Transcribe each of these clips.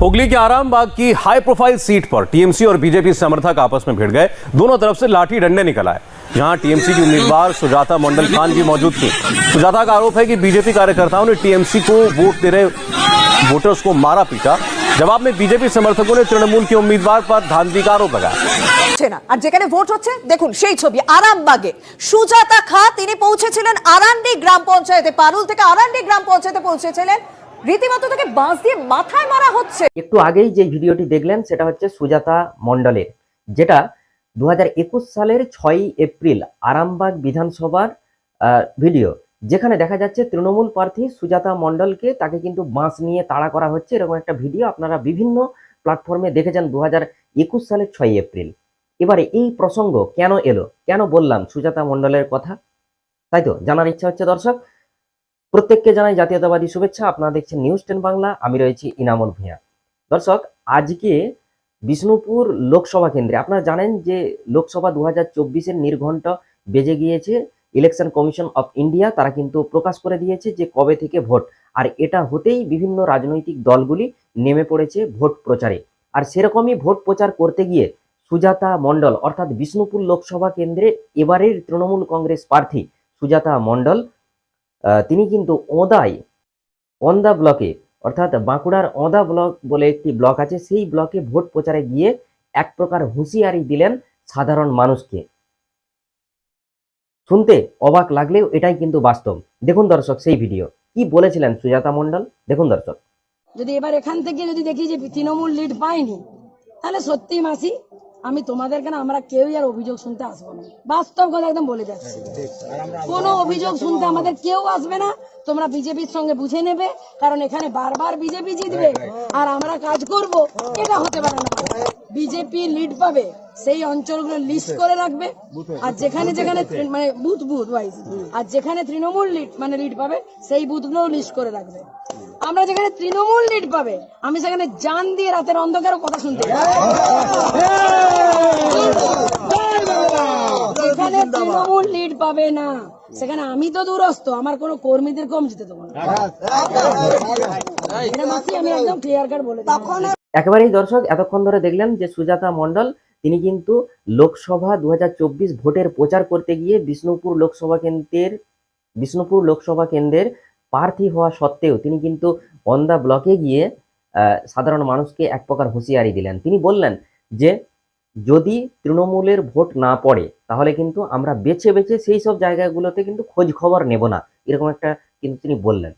हुगली के आरामबाग की high profile seat पर टीएमसी और बीजेपी समर्थक आपस में भिड़ गए दोनों तरफ से लाठी डंडे निकल आए यहां टीएमसी की उम्मीदवार सुजाता मंडल खान भी मौजूद थी सुजाता का आरोप है कि बीजेपी कार्यकर्ताओं ने टीएमसी को वोट दे रहे वोटर्स को मारा पीटा जवाब में बीजेपी समर्थकों ने तृणमूल के उम्मीदवार पर धांधली का आरोप लगाया হচ্ছে না আর যেখানে ভোট হচ্ছে দেখুন সেই ছবি আরামবাগে সুজাতা খা তিনি পৌঁছেছিলেন আরান্ডি গ্রাম পঞ্চায়েতে পারুল থেকে আরান্ডি গ্রাম পঞ্চায়েতে পৌঁছেছিলেন রীতিমতো তাকে বাঁশ দিয়ে মাথায় মারা হচ্ছে। একটু আগেই যে ভিডিওটি দেখলেন, সেটা হচ্ছে সুজাতা মণ্ডলের, যেটা দু সালের ছয়ই এপ্রিল আরামবাগ বিধানসভার ভিডিও, যেখানে দেখা যাচ্ছে তৃণমূল প্রার্থী সুজাতা মণ্ডলকে তাকে কিন্তু বাঁশ নিয়ে তাড়া করা হচ্ছে। এরকম একটা ভিডিও আপনারা বিভিন্ন প্ল্যাটফর্মে দেখেছেন দু সালের ছয়ই এপ্রিল। এবারে এই প্রসঙ্গ কেন এলো? কেন বললাম সুজাতা মণ্ডলের কথা? তাই তো, জানার ইচ্ছা হচ্ছে দর্শক। প্রত্যেককে জানাই জাতীয়তাবাদী শুভেচ্ছা। আপনারা দেখছেন নিউজ টেন বাংলা আমি রয়েছি ইনামুল ভূঁইয়া। দর্শক, আজকে বিষ্ণুপুর লোকসভা কেন্দ্রে, আপনারা জানেন যে লোকসভা দু হাজার চব্বিশের নির্ঘণ্ট বেজে গিয়েছে, ইলেকশন কমিশন অফ ইন্ডিয়া, তারা কিন্তু প্রকাশ করে দিয়েছে যে কবে থেকে ভোট। আর এটা হতেই বিভিন্ন রাজনৈতিক দলগুলি নেমে পড়েছে ভোট প্রচারে। আর সেরকমই ভোট প্রচার করতে গিয়ে সুজাতা মণ্ডল, অর্থাৎ বিষ্ণুপুর লোকসভা কেন্দ্রে এবারের তৃণমূল কংগ্রেস প্রার্থী সুজাতা মণ্ডল তিনি কিন্তু ওদায় ওন্দা ব্লকে, অর্থাৎ বাঁকুড়ার ওদা ব্লক বলে একটি ব্লক আছে, সেই ব্লকে ভোট প্রচারে গিয়ে এক প্রকার হুঁশিয়ারি দিলেন সাধারণ মানুষকে। শুনতে অবাক লাগলেও এটাই কিন্তু বাস্তব। দেখুন দর্শক সেই ভিডিও। কি বলেছিলেন সুজাতা মন্ডল দেখুন দর্শক। যদি এবার এখান থেকে যদি দেখি যে তৃণমূল লিড পায়নি, তাহলে সত্যি মাসি আমি তোমাদের কেন আমরা কেউই আর অভিযোগ শুনতে আসব না? বাস্তব কথা একদম বলে যাচ্ছি। কোনো অভিযোগ শুনতে আমাদের কেউ আসবে না। তোমরা বিজেপির সঙ্গে বুঝে নেবে, কারণ এখানে বারবার বিজেপি জিতবে। আর আমরা কাজ করব, এটা হতে পারে না। বিজেপি লিড পাবে। সেই অঞ্চলগুলো লিস্ট করে রাখবে। আর যেখানে যেখানে মানে বুথ বুথ ওয়াইজ আর যেখানে তৃণমূল লিড মানে লিড পাবে সেই বুথগুলো লিস্ট করে রাখবে। আমরা যেখানে তৃণমূল লিড পাবে আমি সেখানে জান দিয়ে রাতের অন্ধকারও কথা শুনতে। যেখানে তৃণমূল লিড পাবে না সেখানে আমি তো দূরস্থ আমার কোনো কর্মীদের কম যেতে দেবো না। আমি একদম ক্লিয়ার কাট বলে তখন একেবারেই দর্শক এতক্ষণ ধরে দেখলেন যে সুজাতা মণ্ডল তিনি কিন্তু লোকসভা দু হাজার চব্বিশ ভোটের প্রচার করতে গিয়ে বিষ্ণুপুর লোকসভা কেন্দ্রের, বিষ্ণুপুর লোকসভা কেন্দ্রের প্রার্থী হওয়া সত্ত্বেও তিনি কিন্তু অন্দা ব্লকে গিয়ে সাধারণ মানুষকে এক প্রকার হুঁশিয়ারি দিলেন। তিনি বললেন যে, যদি তৃণমূলের ভোট না পড়ে, তাহলে কিন্তু আমরা বেছে বেছে সেই সব জায়গাগুলোতে কিন্তু খোঁজ খবর নেব না, এরকম একটা কিন্তু তিনি বললেন।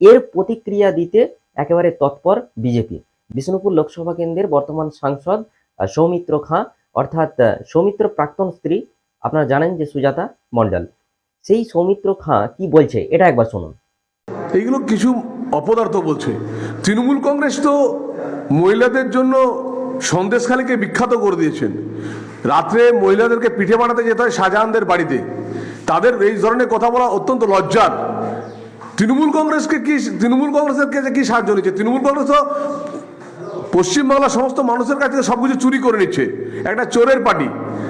এর প্রতিক্রিয়া দিতে একেবারে তৎপর বিজেপি। বিষ্ণুপুর লোকসভা কেন্দ্রের বর্তমান সাংসদ সৌমিত্র খাঁ, অর্থাৎ সৌমিত্র প্রাক্তন স্ত্রী, আপনারা জানেন যে সুজাতা মণ্ডল। সেই সৌমিত্র খাঁ কি বলছে, এটা একবার শুনুন। এইগুলো কিছু অপদার্থ বলছে। তৃণমূল কংগ্রেস তো মহিলাদের জন্য সন্দেশখালীকে বিখ্যাত করে দিয়েছেন। রাত্রে মহিলাদেরকে পিঠে বানাতে যেতে হয় শাহজাহানদের বাড়িতে। তাদের এই ধরনের কথা বলা অত্যন্ত লজ্জার। তৃণমূল কংগ্রেসকে কি, তৃণমূল কংগ্রেসের কাছে কি সাহায্য নিচ্ছে? তৃণমূল কংগ্রেস তো পশ্চিমবাংলার সমস্ত মানুষের কাছ থেকে সবকিছু চুরি করে নিচ্ছে। একটা চোরের পার্টি।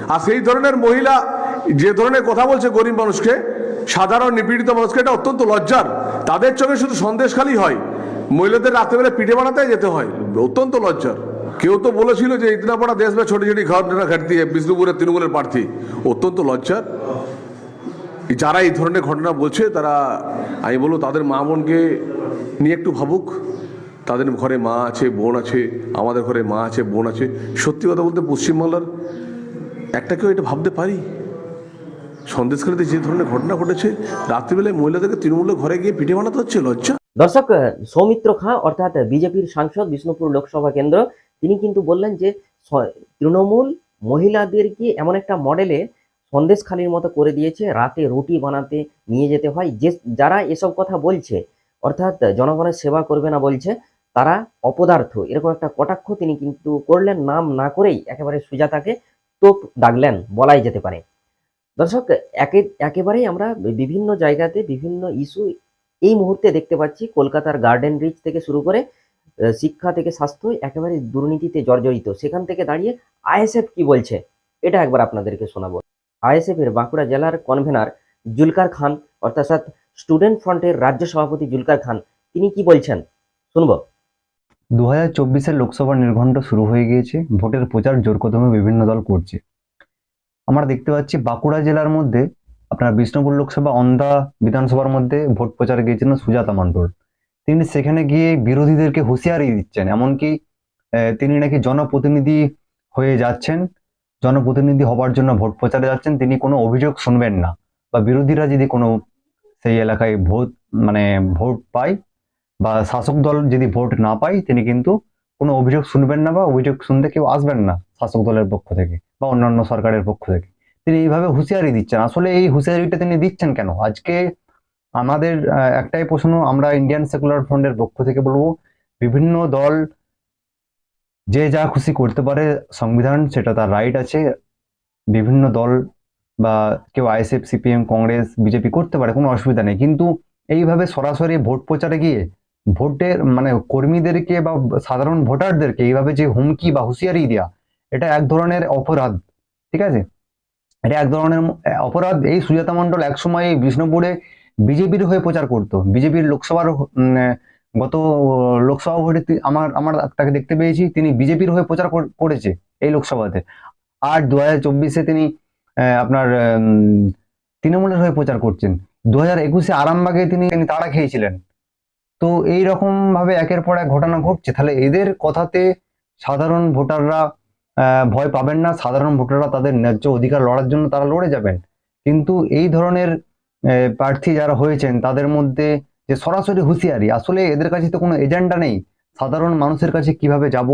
আর সেই ধরনের মহিলা যে ধরনের কথা বলছে গরিব মানুষকে, সাধারণ নিপীড়িত মানুষকে, এটা অত্যন্ত লজ্জার। তাদের চোখে শুধু সন্দেশখালি হয়। মহিলাদের রাত্রেবেলা পিঠে বানাতে যেতে হয়। অত্যন্ত লজ্জার। কেউ তো বলেছিল যে ইতনা বড় দেশ বা ছোট ছোটি ঘটনা ঘাটতি বিষ্ণুপুরের, তৃণমূলের প্রার্থী। অত্যন্ত লজ্জার। যারা এই ধরনের ঘটনা বলছে, তারা, আমি বলব তাদের মা বোনকে নিয়ে একটু ভাবুক। তাদের ঘরে মা আছে, বোন আছে, আমাদের ঘরে মা আছে, বোন আছে। সত্যি কথা বলতে পশ্চিমবাংলার একটা কেউ এটা ভাবতে পারি। সন্দেশখালীতে যে ধরনের ঘটনা ঘটেছে, রাত্রিবেলায় মহিলাদেরকে তৃণমূলের ঘরে গিয়ে পিঠে বানাতে হচ্ছে, লজ্জা? দর্শক সৌমিত্র খাঁ, অর্থাৎ বিজেপির সাংসদ বিষ্ণুপুর লোকসভা কেন্দ্র, তিনি কিন্তু বললেন যে তৃণমূল মহিলাদেরকে এমন একটা মডেলে সন্দেশখালির মতো করে দিয়েছে, রাতে রুটি বানাতে নিয়ে যেতে হয়, যে, যারা এসব কথা বলছে, অর্থাৎ জনগণের সেবা করবে না বলছে তারা অপদার্থ। এরকম একটা কটাক্ষ তিনি কিন্তু করলেন, নাম না করেই একেবারে সুজাতাকে তোপ ডাকলেন বলাই যেতে পারে। দর্শক, একে, একেবারেই আমরা বিভিন্ন জায়গাতে বিভিন্ন ইস্যু এই মুহূর্তে দেখতে পাচ্ছি। কলকাতার গার্ডেন রিচ থেকে শুরু করে শিক্ষা থেকে স্বাস্থ্য একেবারে দুর্নীতিতে জর্জরিত। সেখান থেকে দাঁড়িয়ে আইএসএফ কি বলছে, এটা একবার আপনাদেরকে শোনাবো। আইএসএফ এর বাঁকুড়া জেলার কনভেনার জুলকার খান, অর্থাৎ স্টুডেন্ট ফ্রন্টের রাজ্য সভাপতি জুলকার খান, তিনি কি বলছেন? শুনব। দু হাজার চব্বিশের লোকসভা নির্ঘণ্ট শুরু হয়ে গিয়েছে। ভোটের প্রচার জোর কদমে বিভিন্ন দল করছে। আমরা দেখতে পাচ্ছি বাঁকুড়া জেলার মধ্যে, আপনার বিষ্ণুপুর লোকসভা অন্ধা বিধানসভার মধ্যে ভোট প্রচারে গিয়েছিলেন সুজাতা মণ্ডল তিনি সেখানে গিয়ে বিরোধীদেরকে হুঁশিয়ারি দিচ্ছেন, এমনকি তিনি নাকি জনপ্রতিনিধি হয়ে যাচ্ছেন। জনপ্রতিনিধি হবার জন্য ভোট প্রচারে যাচ্ছেন। তিনি কোনো অভিযোগ শুনবেন না। বা বিরোধীরা যদি কোনো সেই এলাকায় ভোট মানে ভোট পায় বা শাসক দল যদি ভোট না পায়, তিনি কিন্তু কোনো অভিযোগ শুনবেন না বা অভিযোগ শুনতে কেউ আসবেন না শাসক দলের পক্ষ থেকে বা অন্যান্য সরকারের পক্ষ থেকে। তিনি এইভাবে হুঁশিয়ারি দিচ্ছেন। আসলে এই হুঁশিয়ারিটা তিনি দিচ্ছেন কেন? আজকে আমাদের একটাই প্রশ্ন আমরা ইন্ডিয়ান সেকুলার ফ্রন্টের পক্ষ থেকে বলব, বিভিন্ন দল যে যা খুশি করতে পারে সংবিধান, সেটা তার রাইট আছে। বিভিন্ন দল বা কেউ আইএসএফ সিপিএম কংগ্রেস বিজেপি করতে পারে, কোনো অসুবিধা নেই। কিন্তু এইভাবে সরাসরি ভোট প্রচারে গিয়ে ভোটের মানে কর্মীদেরকে বা সাধারণ ভোটারদেরকে এইভাবে যে হুমকি বা হুঁশিয়ারি দেওয়া এটা এক ধরনের অপরাধ, ঠিক আছে? এটা এক ধরনের অপরাধ। এই সুজাতা মণ্ডল একসময় বিষ্ণুপুরে বিজেপির হয়ে প্রচার করতো। বিজেপির লোকসভার গত লোকসভা ভোটে আমার আমার তাকে দেখতে পেয়েছি, তিনি বিজেপির হয়ে প্রচার করেছে এই লোকসভাতে। আর দু হাজার চব্বিশে তিনি আপনার তৃণমূলের হয়ে প্রচার করছেন। দু হাজার একুশে আরামবাগে তিনি তিনি তাড়া খেয়েছিলেন। তো এই ভাবে একের পর এক ঘটনা ঘটছে। তাহলে এদের কথাতে সাধারণ ভোটাররা ভয় পাবেন না। সাধারণ ভোটাররা তাদের ন্যায্য অধিকার লড়ার জন্য তারা লড়ে যাবেন। কিন্তু এই ধরনের প্রার্থী যারা হয়েছেন, তাদের মধ্যে যে সরাসরি হুঁশিয়ারি, আসলে এদের কাছে তো কোনো এজেন্ডা নেই। সাধারণ মানুষের কাছে কীভাবে যাব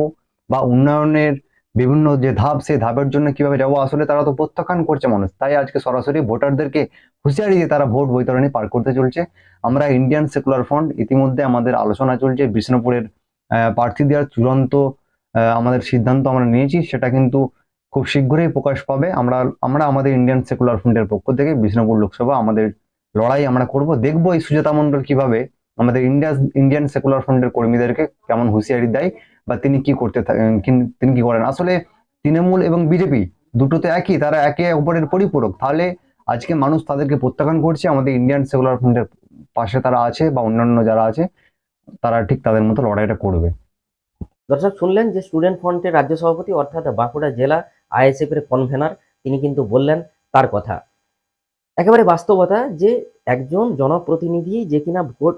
বা উন্নয়নের বিভিন্ন যে ধাপ, সেই ধাপের জন্য কীভাবে যাব? আসলে তারা তো প্রত্যাখ্যান করছে মানুষ। তাই আজকে সরাসরি ভোটারদেরকে হুঁশিয়ারি দিয়ে তারা ভোট বৈতরণী পার করতে চলছে। আমরা ইন্ডিয়ান সেকুলার ফ্রন্ট ইতিমধ্যে আমাদের আলোচনা চলছে। বিষ্ণুপুরের প্রার্থী দেওয়ার চূড়ান্ত আমাদের সিদ্ধান্ত আমরা নিয়েছি। সেটা কিন্তু খুব শীঘ্রই প্রকাশ পাবে। আমরা আমরা আমাদের ইন্ডিয়ান সেকুলার ফ্রন্টের পক্ষ থেকে বিষ্ণুপুর লোকসভা আমাদের লড়াই আমরা করব। দেখব এই সুজাতা মণ্ডল কীভাবে আমাদের ইন্ডিয়া ইন্ডিয়ান সেকুলার ফ্রন্টের কর্মীদেরকে কেমন হুঁশিয়ারি দেয় বা তিনি কি করতে তিনি কি করেন? আসলে তৃণমূল এবং বিজেপি দুটো তো একই, তারা একে অপরের পরিপূরক। তাহলে আজকে মানুষ তাদেরকে প্রত্যাখ্যান করছে, আমাদের ইন্ডিয়ান সেকুলার ফ্রন্টের পাশে তারা আছে বা অন্যান্য যারা আছে, তারা ঠিক তাদের মতো লড়াইটা করবে। দর্শক, শুনলেন যে স্টুডেন্ট ফ্রন্টের রাজ্য সভাপতি, অর্থাৎ বাঁকুড়া জেলা আইএসএফ এর কনভেনার তিনি কিন্তু বললেন তার কথা। একেবারে বাস্তবতা যে একজন জনপ্রতিনিধি যে কিনা ভোট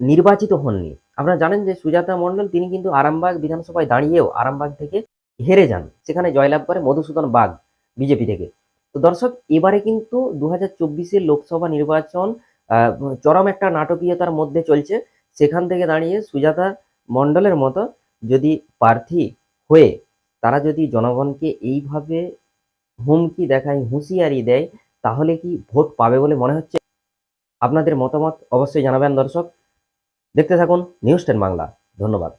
নির্বাচিত হননি। আপনারা জানেন যে সুজাতা মণ্ডল, তিনি কিন্তু আরামবাগ বিধানসভায় দাঁড়িয়েও আরামবাগ থেকে হেরে যান। সেখানে জয়লাভ করে মধুসূদন বাগ বিজেপি থেকে। তো দর্শক, এবারে কিন্তু দু হাজার লোকসভা নির্বাচন চরম একটা নাটকীয়তার মধ্যে চলছে। সেখান থেকে দাঁড়িয়ে সুজাতা মণ্ডলের মতো যদি প্রার্থী হয়ে তারা যদি জনগণকে এইভাবে হুমকি দেখায়, হুঁশিয়ারি দেয়, তাহলে কি ভোট পাবে বলে মনে হচ্ছে? আপনাদের মতামত অবশ্যই জানাবেন দর্শক। দেখতে থাকুন নিউজ টেন বাংলা। ধন্যবাদ।